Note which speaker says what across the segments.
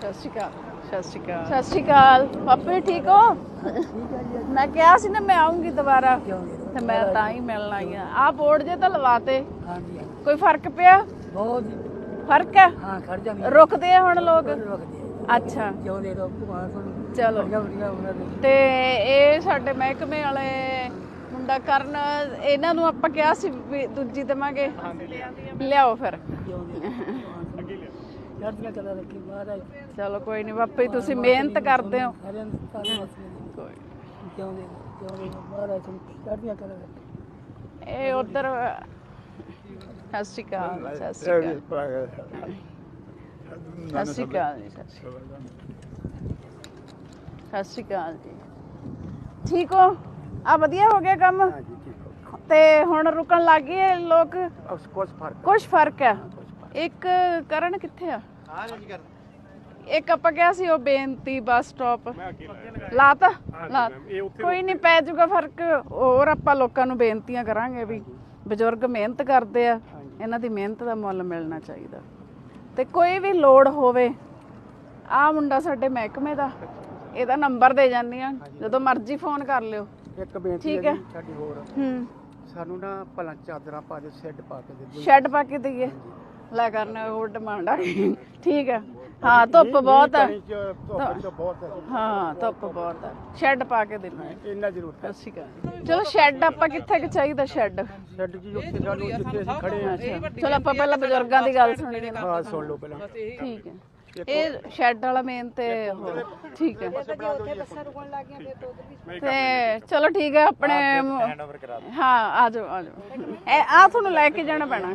Speaker 1: ਸਤਿ ਸ਼੍ਰੀ ਅਕਾਲ। ਸਤਿ ਸ਼੍ਰੀ ਅਕਾਲ। ਸਤਿ ਸ਼੍ਰੀ ਅਕਾਲ। ਪਾਪੇ ਠੀਕ ਹੋ? ਮੈਂ ਕਿਹਾ ਸੀ ਨਾ ਮੈਂ ਆਉਂਗੀ ਦੁਬਾਰਾ। ਤੇ ਮੈਂ ਤਾਂ ਹੀ ਮਿਲਣ ਆਈ ਆ ਆਹ ਬੋਰਡ ਜੇ ਤਾਂ ਲਵਾਤੇ।
Speaker 2: ਹਾਂਜੀ
Speaker 1: ਕੋਈ ਫ਼ਰਕ ਪਿਆ?
Speaker 2: ਬਹੁਤ
Speaker 1: ਫ਼ਰਕ ਹੈ?
Speaker 2: ਹਾਂ ਖੜ ਜਾਂਦੀ
Speaker 1: ਰੁਕਦੇ ਆ ਹੁਣ ਲੋਕ?
Speaker 2: ਰੁਕਦੀ
Speaker 1: ਅੱਛਾ।
Speaker 2: ਜਿਉਂਦੇ ਰਹੋ ਭਗਵਾਨ ਤੁਹਾਨੂੰ।
Speaker 1: ਚਲੋ।
Speaker 2: ਦੇ।
Speaker 1: ਤੇ ਇਹ ਸਾਡੇ ਮਹਿਕਮੇ ਵਾਲੇ ਮੁੰਡਾ ਕਰਨ ਇਹਨਾਂ ਨੂੰ ਆਪਾਂ ਕਿਹਾ ਸੀ ਦੂਜੀ ਦੇਵਾਂਗੇ। ਲਿਆਓ ਫਿਰ।
Speaker 2: ਚੜ੍ਹਦੀਆਂ ਕਲਾ ਰੱਖੀ ਮਹਾਰਾਜ।
Speaker 1: ਚਲੋ ਕੋਈ ਨਹੀਂ ਬਾਪੇ ਤੁਸੀਂ ਮਿਹਨਤ ਕਰਦੇ ਹੋ।
Speaker 2: ਸਾਰਿਆਂ ਨੂੰ ਧੰਨਵਾਦ
Speaker 1: ਕੋਈ
Speaker 2: ਜਿਉਂਦੇ ਜਿਉਂਦੇ ਮਹਾਰਾਜ ਤੁਹਾਨੂੰ ਚੜ੍ਹਦੀਆਂ ਕਲਾ ਰੱਖੀ।
Speaker 1: ਇਹ ਉਧਰ ਸਤਿ ਸ਼੍ਰੀ ਅਕਾਲ ਸਤਿ ਸ਼੍ਰੀ ਅਕਾਲ। ਸਤਿ ਸ਼੍ਰੀ ਅਕਾਲ ਜੀ ਸਤਿ ਸ਼੍ਰੀ ਅਕਾਲ। ਸਤਿ ਸ਼੍ਰੀ ਅਕਾਲ ਜੀ। ਠੀਕ ਹੋ? ਆ ਵਧੀਆ ਹੋ ਗਿਆ ਕੰਮ? ਤੇ ਹੁਣ ਰੁਕਣ ਲੱਗ ਗਏ ਲੋਕ?
Speaker 2: ਕੁਝ ਫ਼ਰਕ
Speaker 1: ਕੁਝ ਫ਼ਰਕ ਹੈ। ਇੱਕ ਕਰਨ ਕਿੱਥੇ ਆ? ਇੱਕ ਆਪਾਂ ਕਿਹਾ ਸੀ ਉਹ ਬੇਨਤੀ ਬੱਸ ਸਟਾਪ। ਲਾਤਾ? ਲਾ ਕੋਈ ਨਹੀਂ ਪੈ ਜਾਊਗਾ ਫ਼ਰਕ। ਹੋਰ ਆਪਾਂ ਲੋਕਾਂ ਨੂੰ ਬੇਨਤੀਆਂ ਕਰਾਂਗੇ ਵੀ ਬਜ਼ੁਰਗ ਮਿਹਨਤ ਕਰਦੇ ਆ ਇਹਨਾਂ ਦੀ ਮਿਹਨਤ ਦਾ ਮੁੱਲ ਮਿਲਣਾ ਚਾਹੀਦਾ। ਤੇ ਕੋਈ ਵੀ ਲੋੜ ਹੋਵੇ ਆ ਮੁੰਡਾ ਸਾਡੇ ਮਹਿਕਮੇ ਦਾ ਇਹਦਾ ਨੰਬਰ ਦੇ ਜਾਂਦੀ ਆ। ਜਦੋਂ ਮਰਜ਼ੀ ਫੋਨ ਕਰ ਲਿਓ।
Speaker 2: ਇੱਕ ਬੇਨਤੀ
Speaker 1: ਠੀਕ
Speaker 2: ਹੈ
Speaker 1: ਹੈ।
Speaker 2: ਜੀ ਸਾਡੀ ਹੋਰ।
Speaker 1: ਹੂੰ।
Speaker 2: ਸਾਨੂੰ ਨਾ ਭਲਾ ਚਾਦਰਾਂ ਪਾ ਦੇ ਸੈੱਟ ਪਾ ਕੇ ਦੇ ਦਿਓ।
Speaker 1: ਸ਼ੈੱਡ ਪਾ ਕੇ ਦਈਏ। ਲੈ ਕਰਨਾ ਹੋਰ ਡਿਮਾਂਡ ਆ। ਠੀਕ ਹੈ ਹਾਂ ਧੁੱਪ ਬਹੁਤ ਹੈ
Speaker 2: ਹੈ
Speaker 1: ਹਾਂ ਧੁੱਪ ਬਹੁਤ ਹੈ ਸ਼ੈੱਡ ਪਾ ਕੇ ਦੇਣਾ
Speaker 2: ਇੰਨਾ ਜ਼ਰੂਰ। ਹੈ
Speaker 1: ਸਤਿ ਸ਼੍ਰੀ ਅਕਾਲ ਚਲੋ ਸ਼ੈੱਡ ਆਪਾਂ ਕਿੱਥੇ ਕਿ ਚਾਹੀਦਾ ਸ਼ੈੱਡ?
Speaker 2: ਸੈੱਟ ਜੀ ਉੱਥੇ ਸਾਨੂੰ ਜਿੱਥੇ ਅਸੀਂ ਖੜੇ ਹਾਂ
Speaker 1: ਅੱਛਾ ਚਲੋ ਆਪਾਂ ਪਹਿਲਾਂ ਬਜ਼ੁਰਗਾਂ ਦੀ ਗੱਲ ਸੁਣੀਏ ਨਾ
Speaker 2: ਹਾਂ ਸੁਣ ਲਓ ਪਹਿਲਾਂ।
Speaker 1: ਠੀਕ ਹੈ ਇਹ ਸ਼ੈੱਡ ਵਾਲਾ ਮੇਨ ਤੇ ਉਹ ਠੀਕ ਹੈ ਤੇ ਚਲੋ ਠੀਕ ਹੈ ਆਪਣੇ ਹਾਂ ਆ ਜਾਓ ਆ ਜਾਓ। ਇਹ ਆ ਤੁਹਾਨੂੰ ਲੈ ਕੇ ਜਾਣਾ ਪੈਣਾ।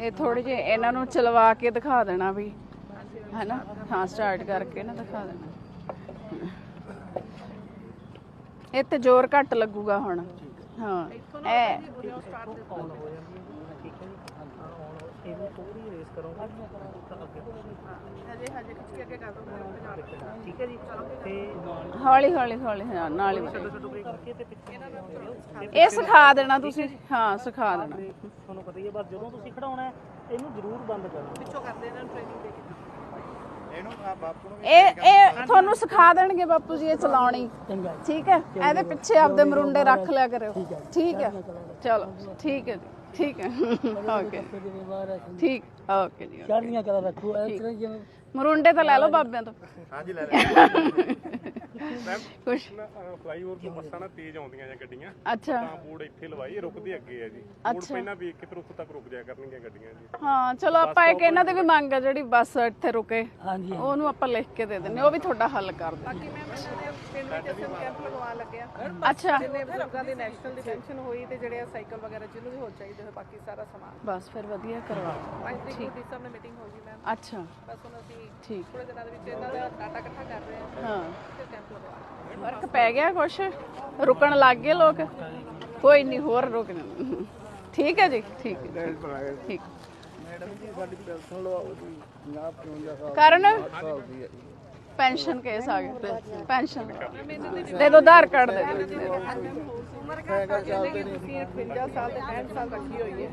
Speaker 1: ਇਹ ਥੋੜੇ ਜਿਹੇ ਇਹਨਾਂ ਨੂੰ ਚਲਵਾ ਕੇ ਦਿਖਾ ਦੇਣਾ ਵੀ, ਹੈਨਾ? ਹਾਂ ਸਟਾਰਟ ਕਰਕੇ ਨਾ ਦਿਖਾ ਦੇਣਾ। ਇਹ ਤੇ ਜ਼ੋਰ ਘੱਟ ਲੱਗੂਗਾ ਹੁਣ। ਹਾਂ, ਇਹ
Speaker 2: ਠੀਕ ਹੈ ਜੀ। ਤੇ
Speaker 1: ਹੌਲੀ ਹੌਲੀ ਹੌਲੀ ਹਾਂ ਨਾਲ ਹੀ। ਇਹ ਸਿਖਾ ਦੇਣਾ ਤੁਸੀਂ। ਹਾਂ ਸਿਖਾ ਦੇਣਾ।
Speaker 2: ਤੁਹਾਨੂੰ ਪਤਾ ਹੀ ਹੈ ਬਸ ਜਦੋਂ ਤੁਸੀਂ ਖੜਾਉਣਾ ਹੈ, ਇਹਨੂੰ ਜ਼ਰੂਰ ਬੰਦ ਕਰਨਾ ਪਿੱਛੋਂ ਕਰਦੇ ਇਹਨਾਂ ਨੂੰ ਟ੍ਰੇਨਿੰਗ ਦੇ ਕੇ। ਇਹਨੂੰ
Speaker 1: ਇਹ ਇਹ ਤੁਹਾਨੂੰ ਸਿਖਾ ਦੇਣਗੇ ਬਾਪੂ ਜੀ ਇਹ ਚਲਾਉਣੀ। ਠੀਕ ਹੈ? ਇਹਦੇ ਪਿੱਛੇ ਆਪਦੇ ਮਰੁੰਡੇ ਰੱਖ ਲਿਆ ਕਰਿਓ। ਠੀਕ ਹੈ ਚਲੋ ਠੀਕ ਹੈ ਜੀ। ਠੀਕ ਹੈ। ਓਕੇ ਠੀਕ। ਓਕੇ ਜੀ
Speaker 2: ਚੜ੍ਹਦੀਆਂ ਕਲਾ ਰੱਖੋ। ਇਸ ਤਰ੍ਹਾਂ ਜਿਵੇਂ
Speaker 1: ਮਰੁੰਡੇ ਤਾਂ ਲੈ ਲਓ ਬਾਬਿਆਂ ਤੋਂ।
Speaker 3: ਹਾਂਜੀ ਲੈ ਲੈ
Speaker 1: ਕੁਛ?
Speaker 3: ਫਲਾਈਓਵਰ ਤੋਂ ਬੱਸਾਂ ਨਾ ਤੇਜ਼ ਆਉਂਦੀਆਂ ਜਾਂ ਗੱਡੀਆਂ।
Speaker 1: ਅੱਛਾ।
Speaker 3: ਤਾਂ ਬੋਰਡ ਇੱਥੇ ਲਵਾਈ ਇਹ ਰੁਕਦੇ ਅੱਗੇ ਆ ਜੀ। ਬੋਰਡ ਪਹਿਲਾਂ ਵੇਖ ਕੇ ਫਿਰ ਉੱਥੇ ਤੱਕ ਰੁਕ ਜਾਇਆ ਕਰਨਗੀਆਂ ਗੱਡੀਆਂ ਜੀ।
Speaker 1: ਹਾਂ ਚਲੋ ਆਪਾਂ ਇੱਕ ਇਹਨਾਂ ਦੀ ਵੀ ਮੰਗ ਆ ਜਿਹੜੀ ਬੱਸ ਇੱਥੇ ਰੁਕੇ।
Speaker 2: ਹਾਂਜੀ
Speaker 1: ਉਹਨੂੰ ਆਪਾਂ ਲਿਖ ਕੇ ਦੇ ਦਿੰਨੇ ਉਹ ਵੀ ਤੁਹਾਡਾ ਹੱਲ ਕਰ ਦੇ
Speaker 4: ਬਾਕੀ ਮੈਂ ਪਿੰਡ ਵਿੱਚ ਅਸੀਂ ਕੈਂਪ ਲਗਵਾ ਲੱਗਿਆ
Speaker 1: ਅੱਛਾ।
Speaker 4: ਜਿੰਨੇ ਬਜ਼ੁਰਗਾਂ ਦੀ ਨੈਸ਼ਨਲ ਡਿਟੈਂਸ਼ਨ ਹੋਈ ਤੇ ਜਿਹੜੇ ਆ ਸਾਈਕਲ ਵਗੈਰਾ ਜਿਹਨੂੰ ਵੀ ਹੋ ਚਾਹੀਦੇ ਹੋਏ ਬਾਕੀ ਸਾਰਾ ਸਮਾਨ।
Speaker 1: ਬਸ ਫਿਰ ਵਧੀਆ ਕਰਵਾ
Speaker 4: ਪੰਜ ਤਰੀਕ ਨੂੰ ਡੀਸਾ ਨਾਲ ਮੀਟਿੰਗ ਹੋਗੀ ਮੈਮ
Speaker 1: ਅੱਛਾ।
Speaker 4: ਬਸ ਹੁਣ ਅਸੀਂ
Speaker 1: ਠੀਕ।
Speaker 4: ਥੋੜੇ ਦਿਨਾਂ ਦੇ ਵਿੱਚ ਇਹਨਾਂ ਦਾ ਡਾਟਾ ਇਕੱਠਾ ਕਰ ਰਹੇ ਹਾਂ
Speaker 1: ਹਾਂ
Speaker 4: ਫਿਰ ਕੈਂਪ ਲਗਵਾ
Speaker 1: ਫ਼ਰਕ ਪੈ ਗਿਆ ਕੁਛ? ਰੁਕਣ ਲੱਗ ਗਏ ਲੋਕ। ਕੋਈ ਨਹੀਂ ਹੋਰ ਰੁਕਣ। ਠੀਕ ਹੈ ਜੀ ਠੀਕ ਹੈ ਠੀਕ।
Speaker 2: ਮੈਡਮ ਜੀ ਸਾਡੀ ਪੈਨਸ਼ਨ ਲਵਾਓ ਜੀ 50 55
Speaker 1: ਕਰਨ?
Speaker 2: ਸਾਲ ਹੈ
Speaker 1: ਪੈਨਸ਼ਨ ਕੇਸ ਆ ਗਿਆ ਪੈਨਸ਼ਨ। ਦੇ ਦੋ ਆਧਾਰ ਕਾਰਡ ਦੇ ਦਿਓ।
Speaker 4: ਉਮਰ ਘੱਟ ਜਾਂਦੀ ਤੁਸੀਂ 58 ਸਾਲ ਤੇ 65 ਸਾਲ ਰੱਖੀ ਹੋਈ ਹੈ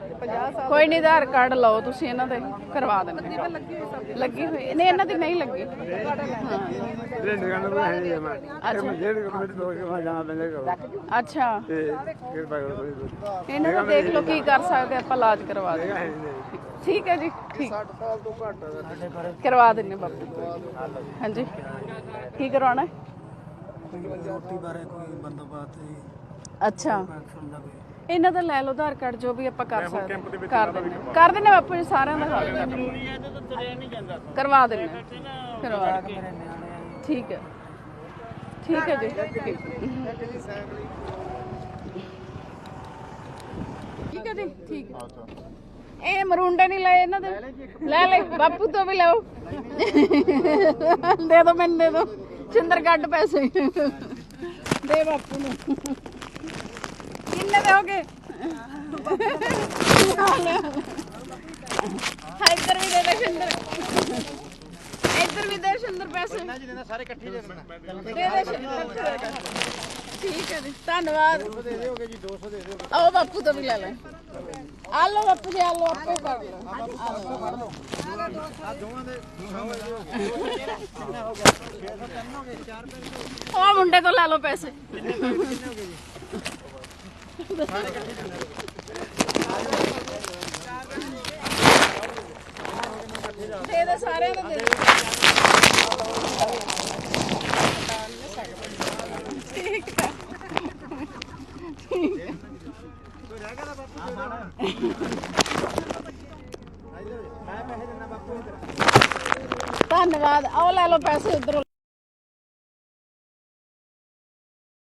Speaker 4: ਤੇ 50 ਸਾਲ
Speaker 1: ਕੋਈ ਨਹੀਂ ਆਧਾਰ ਕਾਰਡ ਲਓ ਤੁਸੀਂ ਇਹਨਾਂ ਦੇ ਕਰਵਾ ਦੇਣਗੇ ਲੱਗੀ ਹੋਈ ਨਹੀਂ ਇਹਨਾਂ ਦੀ ਨਹੀਂ ਲੱਗੀ। ਅੱਛਾ। ਇਹਨਾਂ ਨੂੰ ਦੇਖ ਲਓ ਕੀ ਕਰ ਸਕਦੇ ਆਪਾਂ ਇਲਾਜ ਕਰਵਾ ਦੇ ਠੀਕ ਹੈ ਜੀ ਠੀਕ।
Speaker 2: 60 ਸਾਲ ਤੋਂ ਘੱਟ
Speaker 1: ਕਰਵਾ ਦਿੰਨੇ ਬਾਪੂ। ਹਾਂਜੀ। ਕੀ ਕਰਵਾਉਣਾ ਹੈ?
Speaker 2: ਰੋਟੀ ਬਾਰੇ ਕੋਈ ਬੰਦੋਬਸਤ
Speaker 1: ਅੱਛਾ। ਇਹਨਾਂ ਦਾ ਲੈ ਲਓ ਆਧਾਰ ਕਾਰਡ ਜੋ ਵੀ ਆਪਾਂ ਕਰ ਸਕਦੇ। ਕਰ ਦਿੰਨੇ ਕਰ ਦਿੰਨੇ ਬਾਪੂ ਜੀ ਸਾਰਿਆਂ ਦਾ। ਦਿੰਨੇ। ਕਰਵਾ ਦਿੰਨੇ ਕਰਵਾ ਦਿੰਨੇ। ਠੀਕ ਹੈ। ਠੀਕ ਹੈ ਜੀ। ਠੀਕ। ਠੀਕ ਹੈ ਜੀ। ਠੀਕ ਹੈ ਇਹ ਮਰੂੰਡੇ ਨਹੀਂ ਲਏ ਇਹਨਾਂ ਦੇ। ਲੈ ਲੈ ਬਾਪੂ ਤੋਂ ਵੀ ਲਓ। ਦੇ ਦੋ ਮੈਨੂੰ ਦੇ ਦੋ। ਚਿੰਦਰ ਕੱਢ ਪੈਸੇ। ਦੇ ਬਾਪੂ ਨੂੰ। ਕਿੰਨੇ ਦੇ ਹੋਗੇ ਇੱਧਰ ਵੀ ਦੇ ਦੇ ਸ਼ਿੰਦਰ ਇੱਧਰ ਵੀ ਦੇ ਸ਼ਿੰਦਰ ਪੈਸੇ।
Speaker 5: ਜੀ ਦੇਣਾ ਸਾਰੇ ਇਕੱਠੇ ਦੇ ਦੇਣਾ
Speaker 1: ਦੇ ਦੇ ਸ਼ਿੰਦਰ ਠੀਕ ਹੈ ਜੀ ਧੰਨਵਾਦ।
Speaker 5: ਦੇ ਦਿਓਗੇ ਜੀ 200 ਦੇ ਦਿਓਗੇ
Speaker 1: ਆਓ ਬਾਪੂ ਤੋਂ ਵੀ ਲੈ ਲੈ। ਆ ਲਓ ਬਾਪੂ ਜੀ ਆ ਲਓ ਆਪੇ ਕਰ ਲਓ
Speaker 5: ਦੇ 200 ਦੇ ਦਿਓਗੇ ਕਿੰਨਾ ਹੋ ਗਿਆ 603 ਹੋ ਗਏ 4 ਰੁਪਏ
Speaker 1: ਉਹ ਮੁੰਡੇ ਤੋਂ ਲੈ ਲਓ ਪੈਸੇ
Speaker 5: ਕਿੰਨੇ ਹੋ
Speaker 1: ਦੇ ਦੇ ਸਾਰਿਆਂ ਦੇ ਦੇ ਦੇ। ਠੀਕ ਹੈ
Speaker 5: ਕੋਈ ਰਹਿ ਗਿਆ ਤਾਂ ਬਾਪੂ ਦੇ ਦੇਣਾ ਮੈਂ ਪੈਸੇ ਦਿੰਦਾ ਬਾਪੂ ਨੂੰ
Speaker 1: ਧੰਨਵਾਦ ਆਓ ਲੈ ਲਓ ਪੈਸੇ ਉਧਰੋਂ।